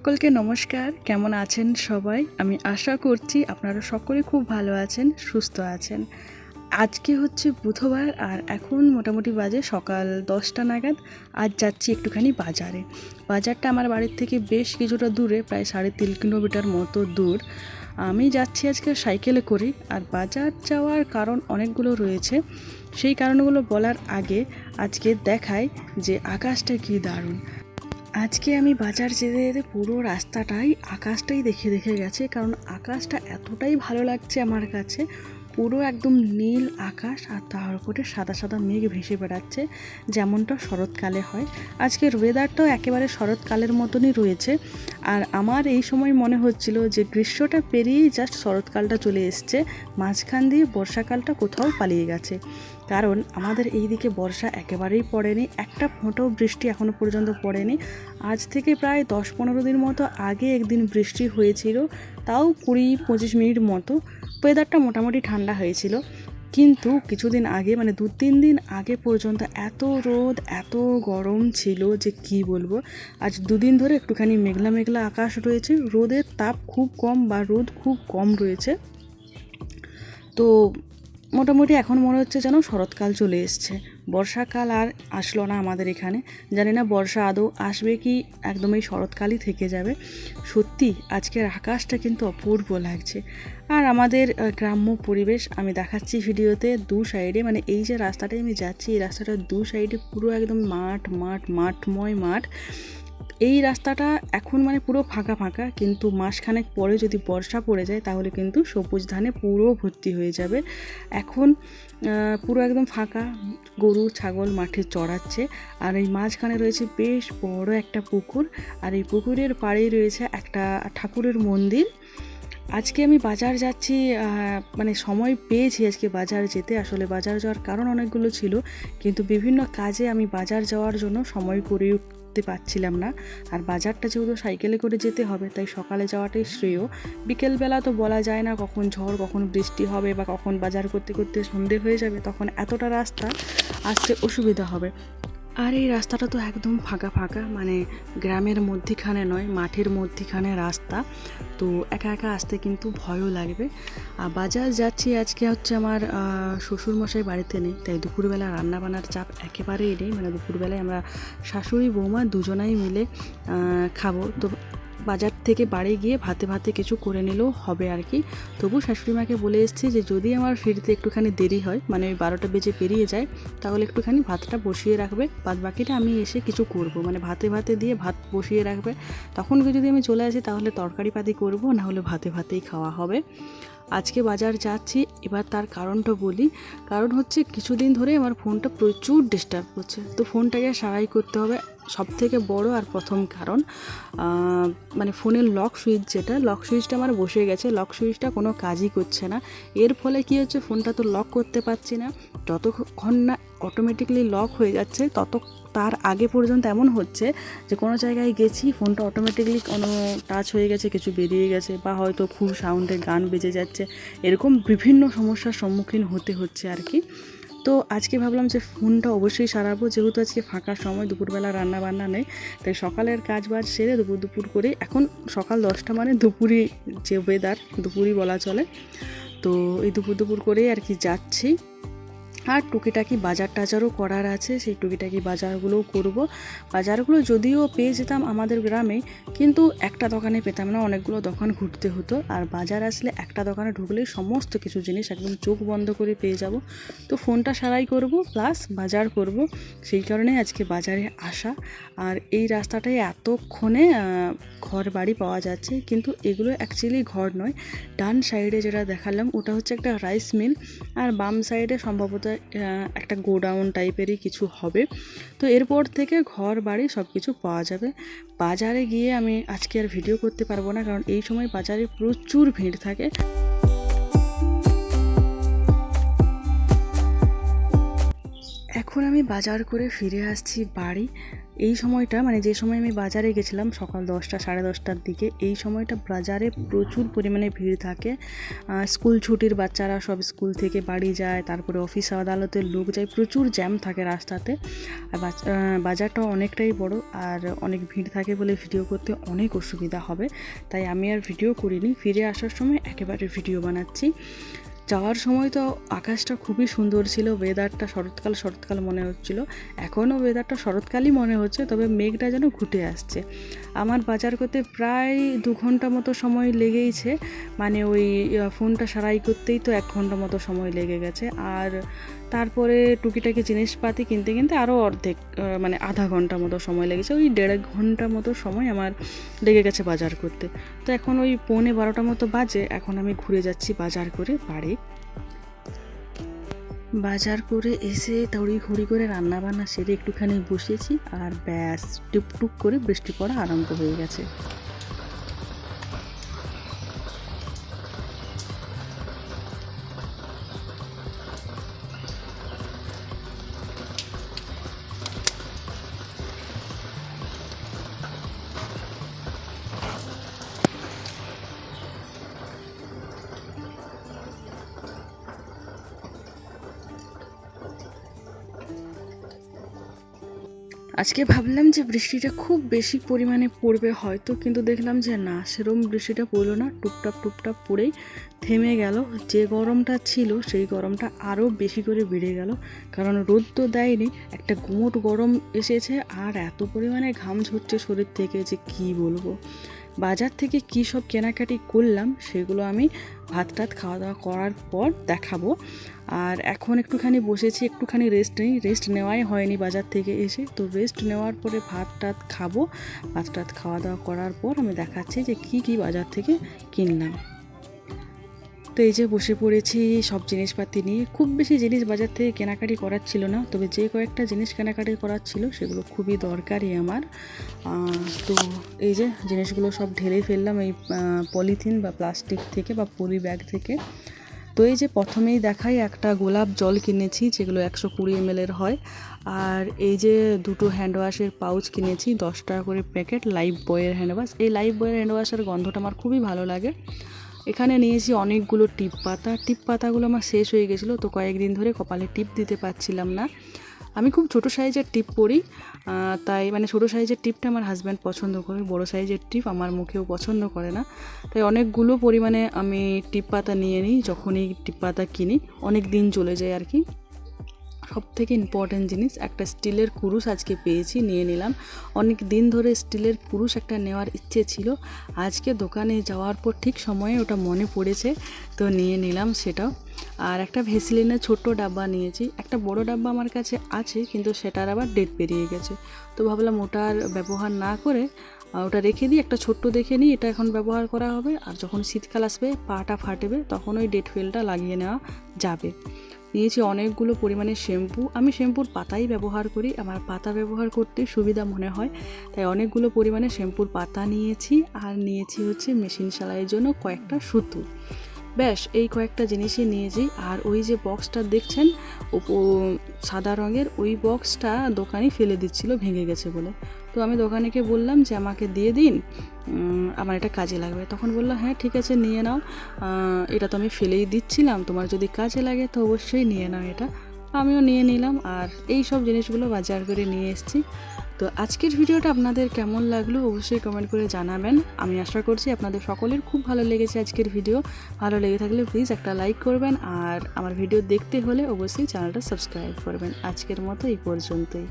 সকলকে নমস্কার। কেমন আছেন সবাই? আমি আশা করছি আপনারা সকলে খুব ভালো আছেন, সুস্থ আছেন। আজকে হচ্ছে বুধবার আর এখন মোটামুটি বাজে সকাল দশটা নাগাদ। আজ যাচ্ছি একটুখানি বাজারে। বাজারটা আমার বাড়ির থেকে বেশ কিছুটা দূরে, প্রায় সাড়ে তিন কিলোমিটার মতো দূর। আমি যাচ্ছি আজকে সাইকেলে করে আর বাজার যাওয়ার কারণ অনেকগুলো রয়েছে। সেই কারণগুলো বলার আগে আজকে দেখায় যে আকাশটা কী দারুণ। আজকে আমি বাজার যেতে যেতে পুরো রাস্তাটাই, আকাশটাই দেখে দেখে গেছে, কারণ আকাশটা এতটাই ভালো লাগছে আমার কাছে। পুরো একদম নীল আকাশ আর তার উপরে সাদা সাদা মেঘ ভেসে বেড়াচ্ছে, যেমনটা শরৎকালে হয়। আজকের ওয়েদারটাও একেবারে শরৎকালের মতনই রয়েছে। আর আমার এই সময় মনে হচ্ছিল যে গ্রীষ্মটা পেরিয়েই জাস্ট শরৎকালটা চলে এসছে, মাঝখান দিয়ে বর্ষাকালটা কোথাও পালিয়ে গেছে। কারণ আমাদের এই দিকে বর্ষা একেবারেই পড়েনি, একটা ফোঁটাও বৃষ্টি এখনও পর্যন্ত পড়েনি। আজ থেকে প্রায় দশ পনেরো দিন মতো আগে একদিন বৃষ্টি হয়েছিল, তাও কুড়ি পঁচিশ মিনিট মতো। ওয়েদারটা মোটামুটি ঠান্ডা হয়েছিল। কিন্তু কিছুদিন আগে মানে দু তিন দিন আগে পর্যন্ত এত রোদ, এত গরম ছিল যে কি বলব। আজ দুদিন ধরে একটুখানি মেঘলা মেঘলা আকাশ রয়েছে, রোদের তাপ খুব কম বা রোদ খুব কম রয়েছে। তো মোটামুটি এখন মনে হচ্ছে যেন শরৎকাল চলে এসছে। বর্ষাকাল আর আসলো না আমাদের এখানে। জানি না বর্ষা আদৌ আসবে কি একদম এই শরৎকালই থেকে যাবে। সত্যি, আজকের আকাশটা কিন্তু অপূর্ব লাগছে। আর আমাদের গ্রাম্য পরিবেশ, আমি দেখাচ্ছি ভিডিওতে দু সাইডে মানে এই যে রাস্তাটায় আমি যাচ্ছি, এই রাস্তাটার দু সাইডে পুরো একদম মাঠ মাঠ, মাঠময় মাঠ। এই রাস্তাটা এখন মানে পুরো ফাঁকা ফাঁকা, কিন্তু মাসখানেক পরে যদি বর্ষা পড়ে যায় তাহলে কিন্তু সবুজ ধানে পুরো ভর্তি হয়ে যাবে। এখন পুরো একদম ফাঁকা, গরু, ছাগল, মাঠে চড়াচ্ছে। আর এই মাঝখানে রয়েছে বেশ বড় একটা পুকুর, আর এই পুকুরের পাড়েই রয়েছে একটা ঠাকুরের মন্দির। আজকে আমি বাজার যাচ্ছি মানে সময় পেয়েছি আজকে বাজার যেতে। আসলে বাজার যাওয়ার কারণ অনেকগুলো ছিল, কিন্তু বিভিন্ন কাজে আমি বাজার যাওয়ার জন্য সময় করে উঠতে পারছিলাম না। আর বাজারটা যেহেতু সাইকেলে করে যেতে হবে, তাই সকালে যাওয়াটাই শ্রেয়। বিকেলবেলা তো বলা যায় না কখন ঝড়, কখন বৃষ্টি হবে বা কখন বাজার করতে করতে সন্ধে হয়ে যাবে, তখন এতটা রাস্তা আসতে অসুবিধা হবে। আর এই রাস্তাটা তো একদম ফাঁকা ফাঁকা মানে গ্রামের মধ্যিখানে নয়, মাঠের মধ্যিখানে রাস্তা। তো একা একা আসতে কিন্তু ভয়ও লাগবে। আর বাজার যাচ্ছি আজকে হচ্ছে আমার শ্বশুরমশাই বাড়িতে নেই, তাই দুপুরবেলা রান্নাবান্নার চাপ একেবারেই নেই। মানে দুপুরবেলায় আমরা শাশুড়ি, বৌমা দুজনাই মিলে খাব। তো বাজার থেকে বাড়ি গিয়ে ভাতে ভাতে কিছু করে নিলেও হবে আর কি। তবু শাশুড়ি মাকে বলে এসেছি যে, যদি আমার ফিরতে একটুখানি দেরি হয় মানে ওই বারোটা বেজে পেরিয়ে যায়, তাহলে একটুখানি ভাতটা বসিয়ে রাখবে। বাদ বাকিটা আমি এসে কিছু করব মানে ভাতে ভাতে দিয়ে ভাত বসিয়ে রাখবে। তখন যদি আমি চলে আসি, তাহলে তরকারি পাতি করব, না হলে ভাতে ভাতেই খাওয়া হবে। আজকে বাজার যাচ্ছি, এবার তার কারণটা বলি। কারণ হচ্ছে, কিছুদিন ধরে আমার ফোনটা প্রচুর ডিস্টার্ব করছে। তো ফোনটাকে সারাই করতে হবে। সব থেকে বড় আর প্রথম কারণ মানে ফোনের লক সুইচ যেটা, লক সুইচটা আমার বসে গেছে, লক সুইচটা কোনো কাজই করছে না। এর ফলে কি হচ্ছে, ফোনটা তো লক করতে পারছি না। যতক্ষণ না অটোমেটিকলি লক হয়ে যাচ্ছে, তত তার আগে পর্যন্ত এমন হচ্ছে যে কোনো জায়গায় গেছি, ফোনটা অটোমেটিকলি কোনো টাচ হয়ে গেছে, কিছু বেরিয়ে গেছে বা হয়তো খুব সাউন্ডে গান বেজে যাচ্ছে। এরকম বিভিন্ন সমস্যার সম্মুখীন হতে হচ্ছে আর কি। তো আজকে ভাবলাম যে ফোনটা অবশ্যই সারাবো, যেহেতু আজকে ফাঁকা সময়, দুপুরবেলা রান্না বান্না নেই, তাই সকালের কাজ বাজ সেরে দুপুর দুপুর করে এখন সকাল দশটা মানে দুপুরই যে ওয়েদার দুপুরই বলা চলে। তো এই দুপুর দুপুর করেই আর কি যাচ্ছি। আর টুকিটাকি বাজার টাজারও করার আছে, সেই টুকিটাকি বাজারগুলোও করব। বাজারগুলো যদিও পেয়ে যেতাম আমাদের গ্রামে, কিন্তু একটা দোকানে পেতাম না, অনেকগুলো দোকান ঘুরতে হতো। আর বাজার আসলে একটা দোকানে ঢুকলেই সমস্ত কিছু জিনিস একদম চোখ বন্ধ করে পেয়ে যাব। তো ফোনটা সারাই করব, প্লাস বাজার করব। সেই কারণে আজকে বাজারে আসা। আর এই রাস্তাটায় এতক্ষণে ঘর বাড়ি পাওয়া যাচ্ছে, কিন্তু এগুলো অ্যাকচুয়ালি ঘর নয়। ডান সাইডে যেটা দেখালাম, ওটা হচ্ছে একটা রাইস মিল আর বাম সাইডে সম্ভবত আহ, একটা গোডাউন টাইপেরই কিছু হবে। তো এরপর থেকে ঘর বাড়ি সব কিছু পাওয়া যাবে। বাজারে গিয়ে আমি আজকে আর ভিডিও করতে পারব না কারণ এই সময় বাজারে প্রচুর ভিড় থাকে। এখন আমি বাজার করে ফিরে আসছি বাড়ি। এই সময়টা মানে যে সময় আমি বাজারে গেছিলাম সকাল দশটা, সাড়ে দশটার দিকে, এই সময়টা বাজারে প্রচুর পরিমাণে ভিড় থাকে। স্কুল ছুটির বাচ্চারা সব স্কুল থেকে বাড়ি যায়, তারপরে অফিস আদালতের লোক যায়, প্রচুর জ্যাম থাকে রাস্তাতে। আর বাজারটা অনেকটাই বড়, আর অনেক ভিড় থাকে বলে ভিডিও করতে অনেক অসুবিধা হবে। তাই আমি আর ভিডিও করিনি। ফিরে আসার সময় একেবারে ভিডিও বানাচ্ছি। যাওয়ার সময় তো আকাশটা খুবই সুন্দর ছিল ওয়েদারটা শরৎকাল শরৎকাল মনে হচ্ছিল। এখনও ওয়েদারটা শরৎকালই মনে হচ্ছে, তবে মেঘটা যেন ঘুটে আসছে। আমার বাজার করতে প্রায় দু ঘণ্টা মতো সময় লেগেইছে মানে ওই ফোনটা সারাই করতেই তো এক ঘণ্টা মতো সময় লেগে গেছে। আর তারপরে টুকিটাকি জিনিসপাতি কিনতে কিনতে আরও অর্ধেক মানে আধা ঘণ্টা মতো সময় লেগেছে। ওই দেড় ঘণ্টা মতো সময় আমার লেগে গেছে বাজার করতে। তো এখন ওই পৌনে বারোটা মতো বাজে, এখন আমি ঘুরে যাচ্ছি বাজার করে বাড়ি। বাজার করে এসে তড়ি ঘড়ি করে রান্না বান্না সেরে একটুখানি বসেছি, আর ব্যাস, টুপটুপ করে বৃষ্টি পড়া আরম্ভ হয়ে গেছে। আজকে ভাবলাম যে বৃষ্টিটা খুব বেশি পরিমাণে পড়বে হয়তো, কিন্তু দেখলাম যে না, সেরম বৃষ্টিটা পড়ল না, টুপটাপ টুপটাপ পড়েই থেমে গেল। যে গরমটা ছিল, সেই গরমটা আরও বেশি করে বেড়ে গেল, কারণ রোদ তো দেয়নি, একটা গুমোট গরম এসেছে, আর এত পরিমাণে ঘাম ঝরছে শরীর থেকে যে কি বলব। বাজার থেকে কী সব কেনাকাটি করলাম সেগুলো আমি ভাত টাত খাওয়া দাওয়া করার পর দেখাবো। আর এখন একটুখানি বসেছি, একটুখানি রেস্ট নেই। রেস্ট নেওয়াই হয়নি বাজার থেকে এসে। তো রেস্ট নেওয়ার পরে ভাত টাত খাব। ভাত টাত খাওয়া দাওয়া করার পর আমি দেখাচ্ছি যে কি কি বাজার থেকে কিনলাম। তো এই যে বসে পড়েছি, সব জিনিসপাতি নিয়ে, খুব বেশি জিনিস বাজার থেকে কেনাকাটি করার ছিল না, তবে যে কয়েকটা জিনিস কেনাকাটি করার ছিল, সেগুলো খুবই দরকারি আমার। তো এই যে জিনিসগুলো সব ঢেলে ফেললাম এই পলিথিন বা প্লাস্টিক থেকে বা পলি ব্যাগ থেকে। তো এই যে প্রথমেই দেখাই একটা গোলাপ জল কিনেছি, যেগুলো একশো কুড়ি এমএলের হয়। আর এই যে দুটো হ্যান্ড ওয়াশের পাউচ কিনেছি, দশ টাকা করে প্যাকেট লাইফ বয়ের হ্যান্ড ওয়াশ এই লাইফ বয়ের হ্যান্ড ওয়াশের গন্ধটা আমার খুবই ভালো লাগে। এখানে নিয়েছি অনেকগুলো টিপ পাতা। টিপ পাতাগুলো আমার শেষ হয়ে গেছিল, তো কয়েকদিন ধরে কপালে টিপ দিতে পারছিলাম না। আমি খুব ছোট সাইজের টিপ পরি তাই মানে ছোট সাইজের টিপটা আমার হাজব্যান্ড পছন্দ করে, বড় সাইজের টিপ আমার মুখেও পছন্দ করে না। তাই অনেকগুলো পরিমাণে আমি টিপ পাতা নিয়ে নিই, যখনই টিপ পাতা কিনি অনেক দিন চলে যায় আর কি। সব থেকে ইম্পর্ট্যান্ট জিনিস, একটা স্টিলের কুরুশ আজকে পেয়েছি, নিয়ে নিলাম। অনেক দিন ধরে স্টিলের কুরুশ একটা নেওয়ার ইচ্ছে ছিল। আজকে দোকানে যাওয়ার পর ঠিক সময়ে ওটা মনে পড়েছে, তো নিয়ে নিলাম সেটাও। আর একটা ভেসলিনের ছোট্ট ডাব্বা নিয়েছি। একটা বড় ডাব্বা আমার কাছে আছে, কিন্তু সেটার আবার ডেট পেরিয়ে গেছে। তো ভাবলাম ওটার ব্যবহার না করে ওটা রেখে দিই, একটা ছোট্ট দেখে নিই, এটা এখন ব্যবহার করা হবে। আর যখন শীতকাল আসবে, পাটা ফাটবে, তখন ওই ডেট ফেলটা লাগিয়ে নেওয়া যাবে। নিয়েছি অনেকগুলো পরিমাণে শ্যাম্পু। আমি শ্যাম্পুর পাতাই ব্যবহার করি, আমার পাতা ব্যবহার করতে সুবিধা মনে হয়। তাই অনেকগুলো পরিমাণে শ্যাম্পুর পাতা নিয়েছি, আর নিয়েছি হচ্ছে মেশিন সেলাইয়ের জন্য কয়েকটা সুতো। ব্যাস, এই কয়েকটা জিনিসই নিয়েছি আর ওই যে বক্সটা দেখছেন সাদা রঙের, ওই বক্সটা দোকানে ফেলে দিচ্ছিল, ভেঙে গেছে বলে। তো আমি দোকানেকে বললাম যে, আমাকে দিয়ে দিন আমার এটা কাজে লাগবে। তখন বলল হ্যাঁ ঠিক আছে, নিয়ে নাও। এটা তো আমি ফেলেই দিচ্ছিলাম, তোমার যদি কাজে লাগে তো অবশ্যই নিয়ে নাও এটা। আমিও নিয়ে নিলাম, আর এই সব জিনিসগুলো বাজার করে নিয়ে এসেছি। তো আজকের ভিডিওটা আপনাদের কেমন লাগল অবশ্যই কমেন্ট করে জানাবেন। আমি আশা করছি আপনাদের সকলের খুব ভালো লেগেছে আজকের ভিডিও। ভালো লেগে থাকলে প্লিজ একটা লাইক করবেন আর আমার ভিডিও দেখতে হলে অবশ্যই চ্যানেলটা সাবস্ক্রাইব করবেন। আজকের মতো এই পর্যন্তই।